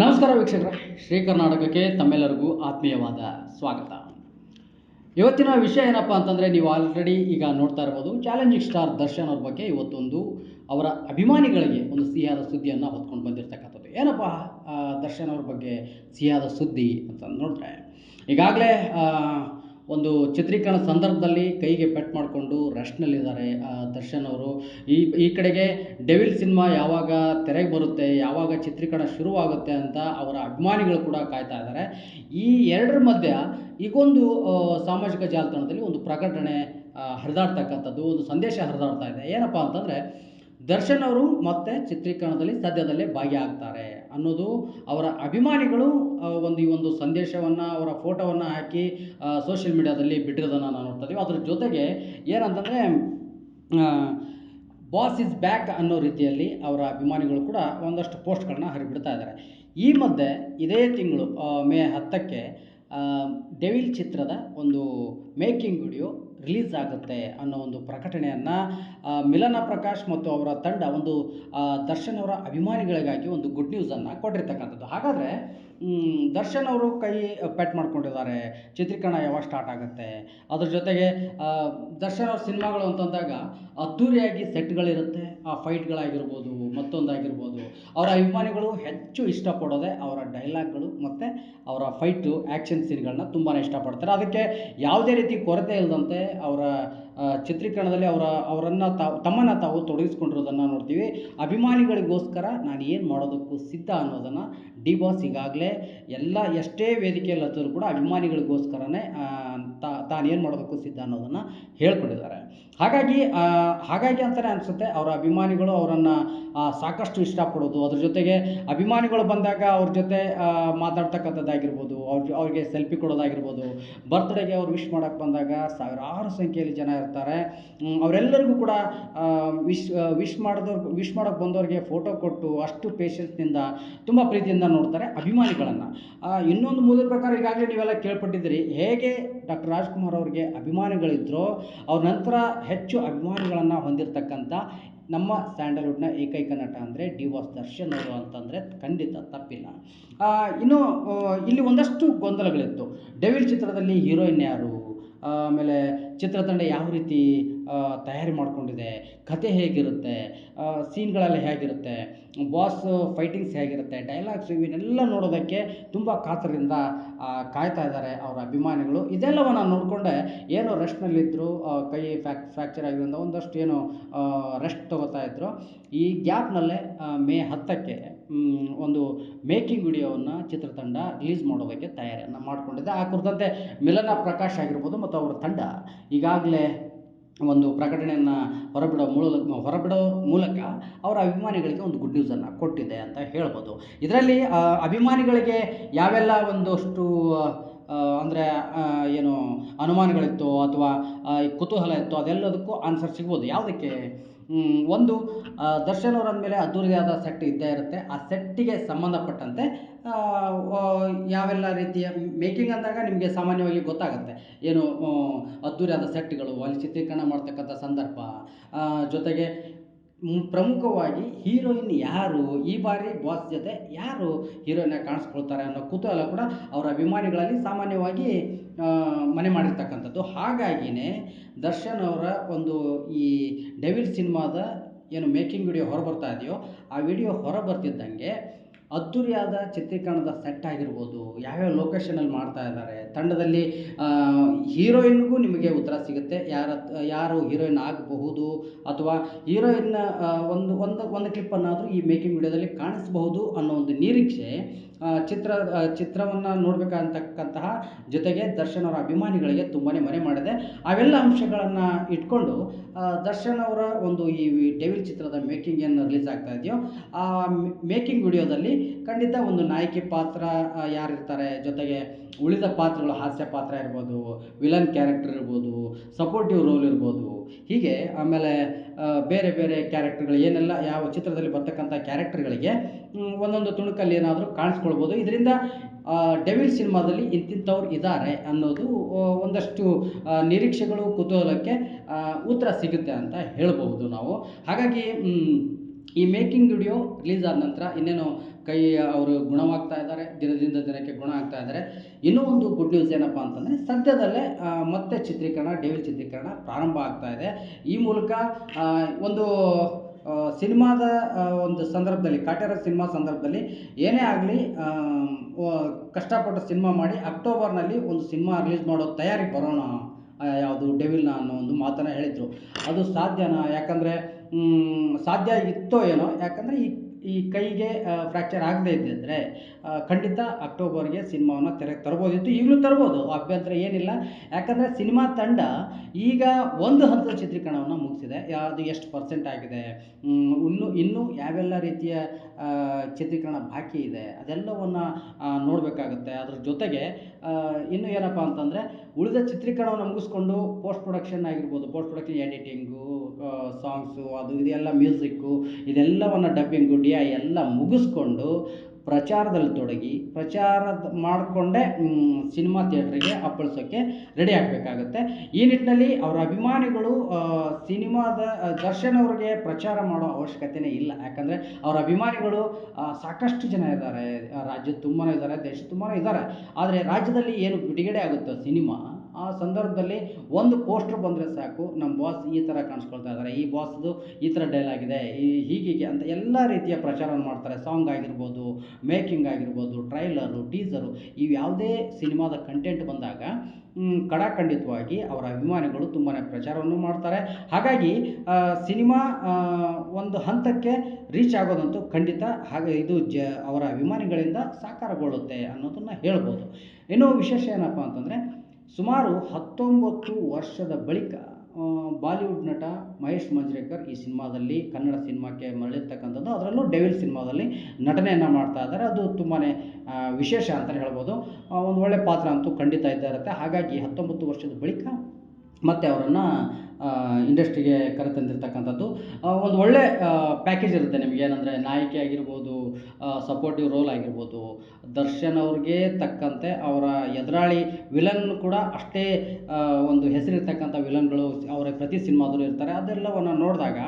ನಮಸ್ಕಾರ ವೀಕ್ಷಕರೇ, ಶ್ರೀ ಕರ್ನಾಟಕಕ್ಕೆ ತಮ್ಮೆಲ್ಲರಿಗೂ ಆತ್ಮೀಯವಾದ ಸ್ವಾಗತ. ಇವತ್ತಿನ ವಿಷಯ ಏನಪ್ಪ ಅಂತಂದರೆ, ನೀವು ಆಲ್ರೆಡಿ ಈಗ ನೋಡ್ತಾ ಇರ್ಬೋದು, ಚಾಲೆಂಜಿಂಗ್ ಸ್ಟಾರ್ ದರ್ಶನ್ ಅವ್ರ ಬಗ್ಗೆ ಇವತ್ತೊಂದು ಅವರ ಅಭಿಮಾನಿಗಳಿಗೆ ಒಂದು ಸಿಹಿಯಾದ ಸುದ್ದಿಯನ್ನು ಹೊತ್ಕೊಂಡು ಬಂದಿರತಕ್ಕಂಥದ್ದು. ಏನಪ್ಪ ದರ್ಶನ್ ಅವ್ರ ಬಗ್ಗೆ ಸಿಹಿಯಾದ ಸುದ್ದಿ ಅಂತ ನೋಡಿದ್ರೆ? ಈಗಾಗಲೇ ಒಂದು ಚಿತ್ರೀಕರಣ ಸಂದರ್ಭದಲ್ಲಿ ಕೈಗೆ ಪೆಟ್ ಮಾಡಿಕೊಂಡು ರೆಸ್ಟ್ನಲ್ಲಿದ್ದಾರೆ ದರ್ಶನ್ ಅವರು. ಈ ಈ ಕಡೆಗೆ ಡೆವಿಲ್ ಸಿನಿಮಾ ಯಾವಾಗ ತೆರೆಗೆ ಬರುತ್ತೆ, ಯಾವಾಗ ಚಿತ್ರೀಕರಣ ಶುರುವಾಗುತ್ತೆ ಅಂತ ಅವರ ಅಭಿಮಾನಿಗಳು ಕೂಡ ಕಾಯ್ತಾ ಇದ್ದಾರೆ. ಈ ಎರಡರ ಮಧ್ಯೆ ಈಗೊಂದು ಸಾಮಾಜಿಕ ಜಾಲತಾಣದಲ್ಲಿ ಒಂದು ಪ್ರಕಟಣೆ ಹರಿದಾಡ್ತಕ್ಕಂಥದ್ದು, ಒಂದು ಸಂದೇಶ ಹರಿದಾಡ್ತಾ ಇದೆ. ಏನಪ್ಪ ಅಂತಂದರೆ, ದರ್ಶನ್ ಅವರು ಮತ್ತೆ ಚಿತ್ರೀಕರಣದಲ್ಲಿ ಸದ್ಯದಲ್ಲೇ ಭಾಗಿಯಾಗ್ತಾರೆ. ಅನ್ನೋದು ಅವರ ಅಭಿಮಾನಿಗಳು ಒಂದು ಈ ಒಂದು ಸಂದೇಶವನ್ನು, ಅವರ ಫೋಟೋವನ್ನು ಹಾಕಿ ಸೋಷಿಯಲ್ ಮೀಡಿಯಾದಲ್ಲಿ ಬಿಟ್ಟಿರೋದನ್ನು ನಾವು ನೋಡ್ತಾ ಇದ್ದೀವಿ ಅದ್ರ ಜೊತೆಗೆ ಏನಂತಂದರೆ ಬಾಸ್ ಇಸ್ ಬ್ಯಾಕ್ ಅನ್ನೋ ರೀತಿಯಲ್ಲಿ ಅವರ ಅಭಿಮಾನಿಗಳು ಕೂಡ ಒಂದಷ್ಟು ಪೋಸ್ಟ್ಗಳನ್ನ ಹರಿಬಿಡ್ತಾ ಇದ್ದಾರೆ ಈ ಮಧ್ಯೆ ಇದೇ ತಿಂಗಳು ಮೇ ಹತ್ತಕ್ಕೆ ಡೆವಿಲ್ ಚಿತ್ರದ ಒಂದು ಮೇಕಿಂಗ್ ವಿಡಿಯೋ ರಿಲೀಸ್ ಆಗುತ್ತೆ ಅನ್ನೋ ಒಂದು ಪ್ರಕಟಣೆಯನ್ನು ಮಿಲನ ಪ್ರಕಾಶ್ ಮತ್ತು ಅವರ ತಂಡ ಒಂದು ದರ್ಶನ್ ಅವರ ಅಭಿಮಾನಿಗಳಿಗಾಗಿ ಒಂದು ಗುಡ್ ನ್ಯೂಸನ್ನು ಕೊಟ್ಟಿರ್ತಕ್ಕಂಥದ್ದು. ಹಾಗಾದರೆ ದರ್ಶನ್ ಅವರು ಕೈ ಪೆಟ್ ಮಾಡ್ಕೊಂಡಿದ್ದಾರೆ. ಚಿತ್ರೀಕರಣ ಯಾವಾಗ ಸ್ಟಾರ್ಟ್ ಆಗುತ್ತೆ? ಅದ್ರ ಜೊತೆಗೆ ದರ್ಶನ್ ಅವ್ರ ಸಿನಿಮಾಗಳು ಅಂತಂದಾಗ ಅದ್ಧೂರಿಯಾಗಿ ಸೆಟ್ಗಳಿರುತ್ತೆ ಆ ಫೈಟ್ಗಳಾಗಿರ್ಬೋದು ಮತ್ತೊಂದಾಗಿರ್ಬೋದು. ಅವರ ಅಭಿಮಾನಿಗಳು ಹೆಚ್ಚು ಇಷ್ಟಪಡೋದೆ ಅವರ ಡೈಲಾಗ್ಗಳು ಮತ್ತು ಅವರ ಫೈಟು ಆ್ಯಕ್ಷನ್ ಸೀನ್ಗಳನ್ನ ತುಂಬಾ ಇಷ್ಟಪಡ್ತಾರೆ. ಅದಕ್ಕೆ ಯಾವುದೇ ರೀತಿ ಕೊರತೆ ಇಲ್ಲದಂತೆ ಅವರ ಚಿತ್ರೀಕರಣದಲ್ಲಿ ಅವರ, ಅವರನ್ನು ತಾವು, ತಮ್ಮನ್ನು ತಾವು ತೊಡಗಿಸ್ಕೊಂಡಿರೋದನ್ನು ನೋಡ್ತೀವಿ. ಅಭಿಮಾನಿಗಳಿಗೋಸ್ಕರ ನಾನು ಏನು ಮಾಡೋದಕ್ಕೂ ಸಿದ್ಧ ಅನ್ನೋದನ್ನು ಡಿ ಬಾಸ್ ಈಗಾಗಲೇ ಎಲ್ಲ, ಎಷ್ಟೇ ವೇದಿಕೆಯಲ್ಲಿ ಹತ್ತಿದ್ರು ಕೂಡ ಅಭಿಮಾನಿಗಳಿಗೋಸ್ಕರನೇ ತಾನೇನು ಮಾಡೋದಕ್ಕೂ ಸಿದ್ಧ ಅನ್ನೋದನ್ನು ಹೇಳ್ಕೊಂಡಿದ್ದಾರೆ. ಹಾಗಾಗಿ ಹಾಗಾಗಿ ಅಂತಲೇ ಅನಿಸುತ್ತೆ, ಅವರ ಅಭಿಮಾನಿಗಳು ಅವರನ್ನು ಸಾಕಷ್ಟು ಇಷ್ಟಪಡೋದು. ಅದ್ರ ಜೊತೆಗೆ ಅಭಿಮಾನಿಗಳು ಬಂದಾಗ ಅವ್ರ ಜೊತೆ ಮಾತಾಡ್ತಕ್ಕಂಥದ್ದಾಗಿರ್ಬೋದು ಅವ್ರ ಅವ್ರಿಗೆ ಸೆಲ್ಫಿ ಕೊಡೋದಾಗಿರ್ಬೋದು ಬರ್ತ್ಡೇಗೆ ಅವ್ರು ವಿಶ್ ಮಾಡೋಕ್ಕೆ ಬಂದಾಗ ಸಾವಿರಾರು ಸಂಖ್ಯೆಯಲ್ಲಿ ಜನ ಇರ್ತಾರೆ. ಅವರೆಲ್ಲರಿಗೂ ಕೂಡ ವಿಶ್ ವಿಶ್ ಮಾಡಿದವ್ರು ವಿಶ್ ಮಾಡೋಕ್ಕೆ ಬಂದವ್ರಿಗೆ ಫೋಟೋ ಕೊಟ್ಟು ಅಷ್ಟು ಪೇಷನ್ಸ್ನಿಂದ ತುಂಬ ಪ್ರೀತಿಯಿಂದ ನೋಡ್ತಾರೆ, ಅಭಿಮಾನಿಗಳನ್ನು. ಇನ್ನೊಂದು ಮೂಲದ ಪ್ರಕಾರ ಈಗಾಗಲೇ ನೀವೆಲ್ಲ ಕೇಳ್ಪಟ್ಟಿದ್ದೀರಿ, ಹೇಗೆ ಡಾಕ್ಟರ್ ರಾಜ್ಕುಮಾರ್ ಅವರಿಗೆ ಅಭಿಮಾನಿಗಳಿದ್ರೋ, ಅವ್ರ ನಂತರ ಹೆಚ್ಚು ಅಭಿಮಾನಿಗಳನ್ನು ಹೊಂದಿರತಕ್ಕಂಥ ನಮ್ಮ ಸ್ಯಾಂಡಲ್ವುಡ್ನ ಏಕೈಕ ನಟ ಅಂದರೆ ಡಿ ವಾಸ್ ದರ್ಶನ್ ಅವರು ಅಂತಂದರೆ ಖಂಡಿತ ತಪ್ಪಿಲ್ಲ. ಇನ್ನು ಇಲ್ಲಿ ಒಂದಷ್ಟು ಗೊಂದಲಗಳಿತ್ತು. ಡೆವಿಲ್ ಚಿತ್ರದಲ್ಲಿ ಹೀರೋಯಿನ್ ಯಾರು? ಆಮೇಲೆ ಚಿತ್ರತಂಡ ಯಾವ ರೀತಿ ತಯಾರಿ ಮಾಡಿಕೊಂಡಿದೆ, ಕತೆ ಹೇಗಿರುತ್ತೆ ಸೀನ್ಗಳೆಲ್ಲ ಹೇಗಿರುತ್ತೆ ಬಾಸ್ ಫೈಟಿಂಗ್ಸ್ ಹೇಗಿರುತ್ತೆ ಡೈಲಾಗ್ಸ್ ಇವನ್ನೆಲ್ಲ ನೋಡೋದಕ್ಕೆ ತುಂಬ ಕಾತರದಿಂದ ಕಾಯ್ತಾ ಇದ್ದಾರೆ ಅವರ ಅಭಿಮಾನಿಗಳು. ಇದೆಲ್ಲವನ್ನು ನೋಡಿಕೊಂಡೆ, ಏನೋ ರೆಸ್ಟ್ನಲ್ಲಿದ್ದರು ಕೈ ಫ್ಯಾಕ್ ಫ್ರ್ಯಾಕ್ಚರ್ ಆಗಿರೋದ್ರಿಂದ ಒಂದಷ್ಟು ಏನು ರೆಸ್ಟ್ ತಗೋತಾ ಇದ್ದರು ಈ ಗ್ಯಾಪ್ನಲ್ಲೇ ಮೇ ಹತ್ತಕ್ಕೆ ಒಂದು ಮೇಕಿಂಗ್ ವಿಡಿಯೋವನ್ನು ಚಿತ್ರತಂಡ ರಿಲೀಸ್ ಮಾಡೋದಕ್ಕೆ ತಯಾರಿಯನ್ನು ಮಾಡಿಕೊಂಡಿದೆ. ಆ ಕುರಿತಂತೆ ಮಿಲನ ಪ್ರಕಾಶ್ ಆಗಿರ್ಬೋದು ಮತ್ತು ಅವರ ತಂಡ ಈಗಾಗಲೇ ಒಂದು ಪ್ರಕಟಣೆಯನ್ನು ಹೊರಬಿಡೋ ಮೂಲಕ ಹೊರಬಿಡೋ ಮೂಲಕ ಅವರ ಅಭಿಮಾನಿಗಳಿಗೆ ಒಂದು ಗುಡ್ ನ್ಯೂಸನ್ನು ಕೊಟ್ಟಿದೆ ಅಂತ ಹೇಳ್ಬೋದು. ಇದರಲ್ಲಿ ಅಭಿಮಾನಿಗಳಿಗೆ ಯಾವೆಲ್ಲ ಒಂದಷ್ಟು ಅಂದರೆ ಏನು ಅನುಮಾನಗಳಿತ್ತು ಅಥವಾ ಕುತೂಹಲ ಇತ್ತು ಅದೆಲ್ಲದಕ್ಕೂ ಆನ್ಸರ್ ಸಿಗ್ಬೋದು. ಯಾವುದಕ್ಕೆ? ಒಂದು ದರ್ಶನ್ ಅವರ ಮೇಲೆ ಅದ್ದೂರಿಯಾದ ಸೆಟ್ ಇದ್ದೇ ಇರುತ್ತೆ. ಆ ಸೆಟ್ಟಿಗೆ ಸಂಬಂಧಪಟ್ಟಂತೆ ಯಾವೆಲ್ಲ ರೀತಿಯ ಮೇಕಿಂಗ್ ಅಂದಾಗ ನಿಮಗೆ ಸಾಮಾನ್ಯವಾಗಿ ಗೊತ್ತಾಗುತ್ತೆ. ಏನು ಅದ್ಧೂರಿಯಾದ ಸೆಟ್ಗಳು, ಅಲ್ಲಿ ಚಿತ್ರೀಕರಣ ಮಾಡ್ತಕ್ಕಂಥ ಸಂದರ್ಭ ಜೊತೆಗೆ ಪ್ರಮುಖವಾಗಿ ಹೀರೋಯಿನ್ ಯಾರು? ಈ ಬಾರಿ ಬಾಸ್ ಜೊತೆ ಯಾರು ಹೀರೋಯಿನ ಕಾಣಿಸ್ಕೊಳ್ತಾರೆ ಅನ್ನೋ ಕುತೂಹಲ ಕೂಡ ಅವರ ಅಭಿಮಾನಿಗಳಲ್ಲಿ ಸಾಮಾನ್ಯವಾಗಿ ಮನೆ ಮಾಡಿರ್ತಕ್ಕಂಥದ್ದು. ಹಾಗಾಗಿಯೇ ದರ್ಶನ್ ಅವರ ಒಂದು ಈ ಡೆವಿಲ್ ಸಿನಿಮಾದ ಏನು ಮೇಕಿಂಗ್ ವಿಡಿಯೋ ಹೊರಬರ್ತಾ ಇದೆಯೋ, ಆ ವಿಡಿಯೋ ಹೊರ ಅದ್ದೂರಿಯಾದ ಚಿತ್ರೀಕರಣದ ಸೆಟ್ ಆಗಿರ್ಬೋದು, ಯಾವ್ಯಾವ ಲೊಕೇಶನಲ್ಲಿ ಮಾಡ್ತಾ ಇದ್ದಾರೆ, ತಂಡದಲ್ಲಿ ಹೀರೋಯಿನ್ಗೂ ನಿಮಗೆ ಉತ್ತರ ಸಿಗುತ್ತೆ. ಯಾರ, ಯಾರು ಹೀರೋಯಿನ್ ಆಗಬಹುದು ಅಥವಾ ಹೀರೋಯಿನ್ನ ಒಂದು ಒಂದು ಒಂದು ಕ್ಲಿಪ್ಪನ್ನಾದರೂ ಈ ಮೇಕಿಂಗ್ ವಿಡಿಯೋದಲ್ಲಿ ಕಾಣಿಸಬಹುದು ಅನ್ನೋ ಒಂದು ನಿರೀಕ್ಷೆ. ಚಿತ್ರ ಚಿತ್ರವನ್ನು ನೋಡಬೇಕಂತಕ್ಕಂತಹ ಜೊತೆಗೆ ದರ್ಶನ್ ಅವರ ಅಭಿಮಾನಿಗಳಿಗೆ ತುಂಬಾ ಮನೆ ಮಾಡಿದೆ. ಅವೆಲ್ಲ ಅಂಶಗಳನ್ನು ಇಟ್ಕೊಂಡು ದರ್ಶನ್ ಅವರ ಒಂದು ಈ ಡೆವಿಲ್ ಚಿತ್ರದ ಮೇಕಿಂಗ್ ಏನು ರಿಲೀಸ್ ಆಗ್ತಾ ಇದೆಯೋ, ಆ ಮೇಕಿಂಗ್ ವಿಡಿಯೋದಲ್ಲಿ ಖಂಡಿತ ಒಂದು ನಾಯಕಿ ಪಾತ್ರ ಯಾರಿರ್ತಾರೆ, ಜೊತೆಗೆ ಉಳಿದ ಪಾತ್ರಗಳು ಹಾಸ್ಯ ಪಾತ್ರ ಇರ್ಬೋದು, ವಿಲನ್ ಕ್ಯಾರೆಕ್ಟರ್ ಇರ್ಬೋದು ಸಪೋರ್ಟಿವ್ ರೋಲ್ ಇರ್ಬೋದು, ಹೀಗೆ ಆಮೇಲೆ ಬೇರೆ ಬೇರೆ ಕ್ಯಾರೆಕ್ಟರ್ಗಳು ಏನೆಲ್ಲ ಯಾವ ಚಿತ್ರದಲ್ಲಿ ಬರ್ತಕ್ಕಂಥ ಕ್ಯಾರೆಕ್ಟರ್ಗಳಿಗೆ ಒಂದೊಂದು ತುಣುಕಲ್ಲಿ ಏನಾದರೂ ಕಾಣಿಸ್ಕೊಳ್ಬೋದು. ಇದರಿಂದ ಡೆವಿಲ್ ಸಿನಿಮಾದಲ್ಲಿ ಇಂತಿಂಥವ್ರು ಇದ್ದಾರೆ ಅನ್ನೋದು ಒಂದಷ್ಟು ನಿರೀಕ್ಷೆಗಳು ಕುತೂಹಲಕ್ಕೆ ಉತ್ತರ ಸಿಗುತ್ತೆ ಅಂತ ಹೇಳಬಹುದು ನಾವು. ಹಾಗಾಗಿ ಈ ಮೇಕಿಂಗ್ ವಿಡಿಯೋ ರಿಲೀಸ್ ಆದ ನಂತರ ಇನ್ನೇನು ಕೈ, ಅವರು ಗುಣವಾಗ್ತಾ ಇದ್ದಾರೆ, ದಿನದಿಂದ ದಿನಕ್ಕೆ ಗುಣ ಆಗ್ತಾ ಇದ್ದಾರೆ. ಇನ್ನೂ ಒಂದು ಗುಡ್ ನ್ಯೂಸ್ ಏನಪ್ಪ ಅಂತಂದರೆ, ಸದ್ಯದಲ್ಲೇ ಮತ್ತೆ ಚಿತ್ರೀಕರಣ, ಡೇವಿಲ್ ಚಿತ್ರೀಕರಣ ಪ್ರಾರಂಭ ಆಗ್ತಾ ಇದೆ. ಈ ಮೂಲಕ ಒಂದು ಸಿನಿಮಾದ ಒಂದು ಸಂದರ್ಭದಲ್ಲಿ, ಕಾಟೇರ ಸಿನಿಮಾ ಸಂದರ್ಭದಲ್ಲಿ ಏನೇ ಆಗಲಿ ಕಷ್ಟಪಟ್ಟು ಸಿನಿಮಾ ಮಾಡಿ ಅಕ್ಟೋಬರ್ನಲ್ಲಿ ಒಂದು ಸಿನಿಮಾ ರಿಲೀಸ್ ಮಾಡೋ ತಯಾರಿಗೆ ಬರೋಣ ಯಾವುದು ಡೆವಿಲ್ನ ಅನ್ನೋ ಒಂದು ಮಾತನ್ನು ಹೇಳಿದರು. ಅದು ಸಾಧ್ಯನಾ? ಯಾಕಂದರೆ ಸಾಧ್ಯ ಇತ್ತೋ ಏನೋ, ಯಾಕಂದರೆ ಈ ಈ ಕೈಗೆ ಫ್ರ್ಯಾಕ್ಚರ್ ಆಗದೇ ಇದ್ದಿದ್ದರೆ ಖಂಡಿತ ಅಕ್ಟೋಬರ್ಗೆ ಸಿನಿಮಾವನ್ನು ತೆರೆಗೆ ತರ್ಬೋದಿತ್ತು. ಈಗಲೂ ತರ್ಬೋದು. ಅಭ್ಯಂತರ ಏನಿಲ್ಲ. ಯಾಕಂದರೆ ಸಿನಿಮಾ ತಂಡ ಈಗ ಒಂದು ಹಂತದ ಚಿತ್ರೀಕರಣವನ್ನು ಮುಗಿಸಿದೆ. ಅದು ಎಷ್ಟು ಪರ್ಸೆಂಟ್ ಆಗಿದೆ ಇನ್ನು, ಇನ್ನೂ ಯಾವೆಲ್ಲ ರೀತಿಯ ಚಿತ್ರೀಕರಣ ಬಾಕಿ ಇದೆ, ಅದೆಲ್ಲವನ್ನು ನೋಡಬೇಕಾಗುತ್ತೆ. ಅದ್ರ ಜೊತೆಗೆ ಇನ್ನು ಏನಪ್ಪ ಅಂತಂದರೆ, ಉಳಿದ ಚಿತ್ರೀಕರಣವನ್ನು ಮುಗಿಸ್ಕೊಂಡು ಪೋಸ್ಟ್ ಪ್ರೊಡಕ್ಷನ್ ಆಗಿರ್ಬೋದು. ಪೋಸ್ಟ್ ಪ್ರೊಡಕ್ಷನ್ ಎಡಿಟಿಂಗು ಸಾಂಗ್ಸು ಅದು, ಇದೆಲ್ಲ ಮ್ಯೂಸಿಕ್ಕು ಇದೆಲ್ಲವನ್ನು ಡಬ್ಬಿಂಗು ಡಿ ಎಲ್ಲ ಮುಗಿಸ್ಕೊಂಡು ಪ್ರಚಾರದಲ್ಲಿ ತೊಡಗಿ, ಪ್ರಚಾರ ಮಾಡಿಕೊಂಡೇ ಸಿನಿಮಾ ಥಿಯೇಟ್ರಿಗೆ ಅಪ್ಪಳಿಸೋಕ್ಕೆ ರೆಡಿ ಆಗಬೇಕಾಗತ್ತೆ. ಈ ನಿಟ್ಟಿನಲ್ಲಿ ಅವರ ಅಭಿಮಾನಿಗಳು ಸಿನಿಮಾದ ದರ್ಶನ್ ಅವ್ರಿಗೆ ಪ್ರಚಾರ ಮಾಡೋ ಅವಶ್ಯಕತೆನೇ ಇಲ್ಲ. ಯಾಕಂದರೆ ಅವರ ಅಭಿಮಾನಿಗಳು ಸಾಕಷ್ಟು ಜನ ಇದ್ದಾರೆ. ರಾಜ್ಯದ ತುಂಬಾ ಇದ್ದಾರೆ, ದೇಶ ತುಂಬಾ ಇದ್ದಾರೆ. ಆದರೆ ರಾಜ್ಯದಲ್ಲಿ ಏನು ಬಿಡುಗಡೆ ಆಗುತ್ತೋ ಸಿನಿಮಾ ಆ ಸಂದರ್ಭದಲ್ಲಿ ಒಂದು ಪೋಸ್ಟ್ರ್ ಬಂದರೆ ಸಾಕು, ನಮ್ಮ ಬಾಸ್ ಈ ಥರ ಕಾಣಿಸ್ಕೊಳ್ತಾ ಇದ್ದಾರೆ ಈ ಬಾಸ್ದು ಈ ಥರ ಡೈಲಾಗ್ ಇದೆ ಈ ಹೀಗೀಗೆ ಅಂತ ಎಲ್ಲ ರೀತಿಯ ಪ್ರಚಾರವನ್ನು ಮಾಡ್ತಾರೆ ಸಾಂಗ್ ಆಗಿರ್ಬೋದು ಮೇಕಿಂಗ್ ಆಗಿರ್ಬೋದು ಟ್ರೈಲರು ಟೀಸರು ಇವು ಯಾವುದೇ ಸಿನಿಮಾದ ಕಂಟೆಂಟ್ ಬಂದಾಗ ಕಡಾಖಂಡಿತವಾಗಿ ಅವರ ಅಭಿಮಾನಿಗಳು ತುಂಬಾ ಪ್ರಚಾರವನ್ನು ಮಾಡ್ತಾರೆ. ಹಾಗಾಗಿ ಸಿನಿಮಾ ಒಂದು ಹಂತಕ್ಕೆ ರೀಚ್ ಆಗೋದಂತೂ ಖಂಡಿತ ಹಾಗೆ ಇದು ಜ, ಅವರ ಅಭಿಮಾನಿಗಳಿಂದ ಸಾಕಾರಗೊಳ್ಳುತ್ತೆ ಅನ್ನೋದನ್ನು ಹೇಳ್ಬೋದು. ಇನ್ನೂ ವಿಶೇಷ ಏನಪ್ಪ ಅಂತಂದರೆ ಸುಮಾರು ಹತ್ತೊಂಬತ್ತು ವರ್ಷದ ಬಳಿಕ ಬಾಲಿವುಡ್ ನಟ ಮಹೇಶ್ ಮಂಜ್ರೇಕರ್ ಈ ಸಿನಿಮಾದಲ್ಲಿ ಕನ್ನಡ ಸಿನಿಮಾಕ್ಕೆ ಮರಳಿರ್ತಕ್ಕಂಥದ್ದು. ಅದರಲ್ಲೂ ಡೆವಿಲ್ ಸಿನಿಮಾದಲ್ಲಿ ನಟನೆಯನ್ನು ಮಾಡ್ತಾ ಇದ್ದಾರೆ. ಅದು ತುಂಬಾ ವಿಶೇಷ ಅಂತಲೇ ಹೇಳ್ಬೋದು. ಒಂದು ಒಳ್ಳೆಯ ಪಾತ್ರ ಅಂತೂ ಖಂಡಿತ ಇದ್ದೇ ಇರುತ್ತೆ. ಹಾಗಾಗಿ ಹತ್ತೊಂಬತ್ತು ವರ್ಷದ ಬಳಿಕ ಮತ್ತೆ ಅವರನ್ನು ಇಂಡಸ್ಟ್ರಿಗೆ ಕರೆತಂದಿರ್ತಕ್ಕಂಥದ್ದು. ಒಂದು ಒಳ್ಳೆ ಪ್ಯಾಕೇಜ್ ಇರುತ್ತೆ ನಿಮಗೆ. ಏನಂದರೆ ನಾಯಕಿ ಆಗಿರ್ಬೋದು ಸಪೋರ್ಟಿವ್ ರೋಲ್ ಆಗಿರ್ಬೋದು, ದರ್ಶನ್ ಅವ್ರಿಗೆ ತಕ್ಕಂತೆ ಅವರ ಎದುರಾಳಿ ವಿಲನ್ ಕೂಡ ಅಷ್ಟೇ ಒಂದು ಹೆಸರಿರ್ತಕ್ಕಂಥ ವಿಲನ್ಗಳು ಅವರ ಪ್ರತಿ ಸಿನಿಮಾದಲ್ಲೂ ಇರ್ತಾರೆ. ಅದೆಲ್ಲವನ್ನು ನೋಡಿದಾಗ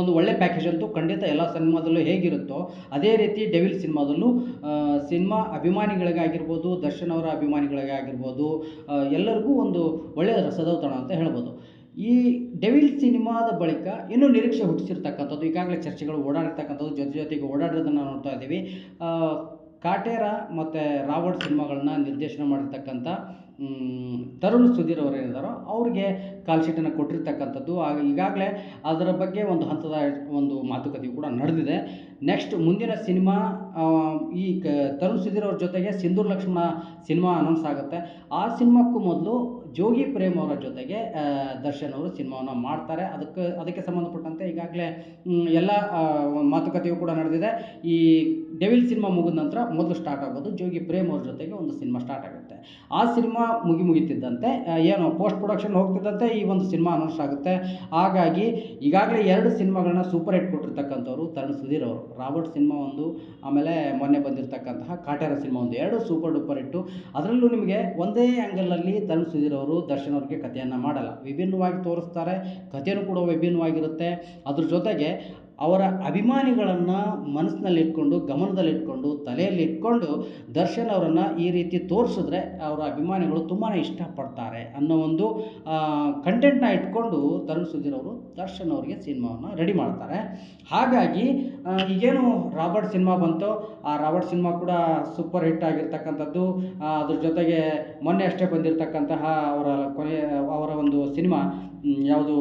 ಒಂದು ಒಳ್ಳೆ ಪ್ಯಾಕೇಜ್ ಅಂತೂ ಖಂಡಿತ ಎಲ್ಲ ಸಿನಿಮಾದಲ್ಲೂ ಹೇಗಿರುತ್ತೋ, ಅದೇ ರೀತಿ ಡೆವಿಲ್ ಸಿನಿಮಾದಲ್ಲೂ ಸಿನಿಮಾ ಅಭಿಮಾನಿಗಳಿಗಾಗಿರ್ಬೋದು, ದರ್ಶನ್ ಅವರ ಅಭಿಮಾನಿಗಳಿಗಾಗಿರ್ಬೋದು ಎಲ್ಲರಿಗೂ ಒಂದು ಒಳ್ಳೆಯ ರಸದೌತಣ ಅಂತ ಹೇಳ್ಬೋದು. ಈ ಡೆವಿಲ್ ಸಿನಿಮಾದ ಬಳಿಕ ಇನ್ನೂ ನಿರೀಕ್ಷೆ ಹುಟ್ಟಿಸಿರ್ತಕ್ಕಂಥದ್ದು, ಈಗಾಗಲೇ ಚರ್ಚೆಗಳು ಓಡಾಡಿರ್ತಕ್ಕಂಥದ್ದು, ಜೊತೆ ಜೊತೆಗೆ ಓಡಾಡಿರೋದನ್ನು ನೋಡ್ತಾ ಇದ್ದೀವಿ. ಕಾಟೇರ ಮತ್ತು ರಾವಣ್ ಸಿನಿಮಾಗಳನ್ನ ನಿರ್ದೇಶನ ಮಾಡಿರ್ತಕ್ಕಂಥ ತರುಣ್ ಸುಧೀರ್ ಅವರು ಏನಿದ್ದಾರೋ ಅವ್ರಿಗೆ ಕಾಲ್ ಶೀಟನ್ನು ಕೊಟ್ಟಿರ್ತಕ್ಕಂಥದ್ದು. ಆಗ ಈಗಾಗಲೇ ಅದರ ಬಗ್ಗೆ ಒಂದು ಹಂತದ ಒಂದು ಮಾತುಕತೆಯು ಕೂಡ ನಡೆದಿದೆ. ನೆಕ್ಸ್ಟ್ ಮುಂದಿನ ಸಿನಿಮಾ ಈ ಕ, ತರುಣ್ ಸುಧೀರ್ ಅವ್ರ ಜೊತೆಗೆ ಸಿಂಧೂರ್ ಲಕ್ಷ್ಮಣ ಸಿನಿಮಾ ಅನೌನ್ಸ್ ಆಗುತ್ತೆ. ಆ ಸಿನಿಮಾಕ್ಕೂ ಮೊದಲು ಜೋಗಿ ಪ್ರೇಮ್ ಅವರ ಜೊತೆಗೆ ದರ್ಶನ್ ಅವರು ಸಿನಿಮಾವನ್ನು ಮಾಡ್ತಾರೆ. ಅದಕ್ಕೆ ಅದಕ್ಕೆ ಸಂಬಂಧಪಟ್ಟಂತೆ ಈಗಾಗಲೇ ಎಲ್ಲ ಮಾತುಕತೆಯು ಕೂಡ ನಡೆದಿದೆ. ಈ ಡೆವಿಲ್ ಸಿನಿಮಾ ಮುಗಿದ ನಂತರ ಮೊದಲು ಸ್ಟಾರ್ಟ್ ಆಗೋದು ಜೋಗಿ ಪ್ರೇಮ್ ಅವ್ರ ಜೊತೆಗೆ ಒಂದು ಸಿನಿಮಾ ಸ್ಟಾರ್ಟ್ ಆಗುತ್ತೆ. ಆ ಸಿನಿಮಾ ಮುಗಿ ಮುಗಿತಿದ್ದಂತೆ ಏನು ಪೋಸ್ಟ್ ಪ್ರೊಡಕ್ಷನ್ ಹೋಗ್ತಿದ್ದಂತೆ ಈ ಒಂದು ಸಿನಿಮಾ ಅನೌನ್ಸ್ ಆಗುತ್ತೆ. ಹಾಗಾಗಿ ಈಗಾಗಲೇ ಎರಡು ಸಿನಿಮಾಗಳನ್ನ ಸೂಪರ್ ಹಿಟ್ ಕೊಟ್ಟಿರ್ತಕ್ಕಂಥವ್ರು ತರುಣ್ ಸುಧೀರ್ ಅವರು. ರಾಬರ್ಟ್ ಸಿನಿಮಾ ಒಂದು, ಆಮೇಲೆ ಮೊನ್ನೆ ಬಂದಿರತಕ್ಕಂತಹ ಕಾಟೇರ ಸಿನಿಮಾ ಒಂದು. ಎರಡು ಸೂಪರ್ ಡೂಪರ್ ಹಿಟ್ಟು. ಅದರಲ್ಲೂ ನಿಮಗೆ ಒಂದೇ ಆ್ಯಂಗಲಲ್ಲಿ ತರುಣ್ ಸುಧೀರ್ ಅವರು ದರ್ಶನ್ ಅವ್ರಿಗೆ ಕಥೆಯನ್ನು ಮಾಡಲ್ಲ. ವಿಭಿನ್ನವಾಗಿ ತೋರಿಸ್ತಾರೆ. ಕಥೆಯೂ ಕೂಡ ವಿಭಿನ್ನವಾಗಿರುತ್ತೆ. ಅದ್ರ ಜೊತೆಗೆ ಅವರ ಅಭಿಮಾನಿಗಳನ್ನು ಮನಸ್ಸಿನಲ್ಲಿಟ್ಕೊಂಡು, ಗಮನದಲ್ಲಿಟ್ಕೊಂಡು ತಲೆಯಲ್ಲಿ ಇಟ್ಕೊಂಡು ದರ್ಶನ್ ಅವರನ್ನು ಈ ರೀತಿ ತೋರಿಸಿದ್ರೆ ಅವರ ಅಭಿಮಾನಿಗಳು ತುಂಬಾ ಇಷ್ಟಪಡ್ತಾರೆ ಅನ್ನೋ ಒಂದು ಕಂಟೆಂಟ್ನ ಇಟ್ಕೊಂಡು ತರುಣ್ ಸುಧೀರ್ ಅವರು ದರ್ಶನ್ ಅವರಿಗೆ ಸಿನಿಮಾವನ್ನು ರೆಡಿ ಮಾಡ್ತಾರೆ. ಹಾಗಾಗಿ ಈಗೇನು ರಾಬರ್ಟ್ ಸಿನಿಮಾ ಬಂತು, ಆ ರಾಬರ್ಟ್ ಸಿನಿಮಾ ಕೂಡ ಸೂಪರ್ ಹಿಟ್ ಆಗಿರ್ತಕ್ಕಂಥದ್ದು. ಅದ್ರ ಜೊತೆಗೆ ಮೊನ್ನೆ ಅಷ್ಟೇ ಬಂದಿರತಕ್ಕಂತಹ ಅವರ ಕೊನೆಯ ಅವರ ಒಂದು ಸಿನಿಮಾ ಯಾವುದು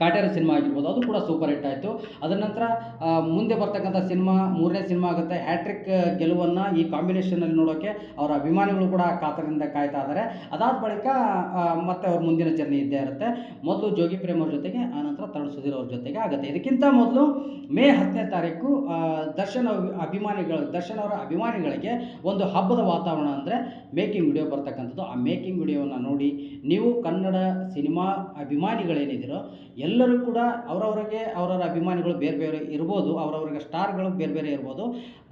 ಕಾಟೇರ ಸಿನಿಮಾ ಆಗಿರ್ಬೋದು, ಅದು ಕೂಡ ಸೂಪರ್ ಹಿಟ್ ಆಯಿತು. ಅದರ ನಂತರ ಮುಂದೆ ಬರ್ತಕ್ಕಂಥ ಸಿನಿಮಾ, ಮೂರನೇ ಸಿನಿಮಾ ಆಗುತ್ತೆ. ಹ್ಯಾಟ್ರಿಕ್ ಗೆಲುವನ್ನು ಈ ಕಾಂಬಿನೇಷನಲ್ಲಿ ನೋಡೋಕ್ಕೆ ಅವರ ಅಭಿಮಾನಿಗಳು ಕೂಡ ಕಾತರದಿಂದ ಕಾಯ್ತಾ ಇದ್ದಾರೆ. ಅದಾದ ಬಳಿಕ ಮತ್ತೆ ಅವ್ರ ಮುಂದಿನ ಜರ್ನಿ ಇದ್ದೇ ಇರುತ್ತೆ. ಮೊದಲು ಜೋಗಿ ಪ್ರೇಮ್ ಅವ್ರ ಜೊತೆಗೆ ಆನಂತರ ತರುಣ್ ಸುಧೀರ್ ಅವ್ರ ಜೊತೆಗೆ ಆಗುತ್ತೆ. ಇದಕ್ಕಿಂತ ಮೊದಲು ಮೇ ಹತ್ತನೇ ತಾರೀಕು ದರ್ಶನ್ ಅಭಿಮಾನಿಗಳು, ದರ್ಶನ್ ಅವರ ಅಭಿಮಾನಿಗಳಿಗೆ ಒಂದು ಹಬ್ಬದ ವಾತಾವರಣ ಅಂದರೆ ಮೇಕಿಂಗ್ ವಿಡಿಯೋ ಬರ್ತಕ್ಕಂಥದ್ದು. ಆ ಮೇಕಿಂಗ್ ವಿಡಿಯೋವನ್ನು ನೋಡಿ ನೀವು ಕನ್ನಡ ಸಿನಿಮಾ ಅಭಿಮಾನಿಗಳೇನಿದ್ದೀರೋ ಎಲ್ಲರೂ ಕೂಡ ಅವರವರಿಗೆ ಅವರವರ ಅಭಿಮಾನಿಗಳು ಬೇರೆ ಬೇರೆ ಇರ್ಬೋದು, ಅವರವರಿಗೆ ಸ್ಟಾರ್ಗಳು ಬೇರೆ ಬೇರೆ ಇರ್ಬೋದು.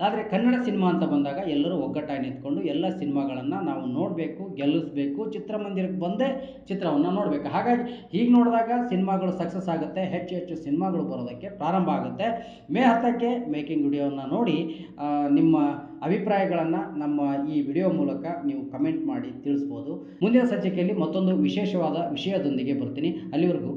ಆದರೆ ಕನ್ನಡ ಸಿನಿಮಾ ಅಂತ ಬಂದಾಗ ಎಲ್ಲರೂ ಒಗ್ಗಟ್ಟಾಗಿ ನಿಂತ್ಕೊಂಡು ಎಲ್ಲ ಸಿನಿಮಾಗಳನ್ನು ನಾವು ನೋಡಬೇಕು, ಗೆಲ್ಲಿಸ್ಬೇಕು, ಚಿತ್ರಮಂದಿರಕ್ಕೆ ಬಂದೇ ಚಿತ್ರವನ್ನು ನೋಡಬೇಕು. ಹಾಗಾಗಿ ಹೀಗೆ ನೋಡಿದಾಗ ಸಿನಿಮಾಗಳು ಸಕ್ಸಸ್ ಆಗುತ್ತೆ, ಹೆಚ್ಚು ಹೆಚ್ಚು ಸಿನಿಮಾಗಳು ಬರೋದಕ್ಕೆ ಪ್ರಾರಂಭ ಆಗುತ್ತೆ. ಮೇ ಹತ್ತಕ್ಕೆ ಮೇಕಿಂಗ್ ವಿಡಿಯೋವನ್ನು ನೋಡಿ ನಿಮ್ಮ ಅಭಿಪ್ರಾಯಗಳನ್ನು ನಮ್ಮ ಈ ವಿಡಿಯೋ ಮೂಲಕ ನೀವು ಕಮೆಂಟ್ ಮಾಡಿ ತಿಳಿಸ್ಬೋದು. ಮುಂದಿನ ಸಂಚಿಕೆಯಲ್ಲಿ ಮತ್ತೊಂದು ವಿಶೇಷವಾದ ವಿಷಯದೊಂದಿಗೆ ಬರ್ತೀನಿ. ಅಲ್ಲಿವರೆಗೂ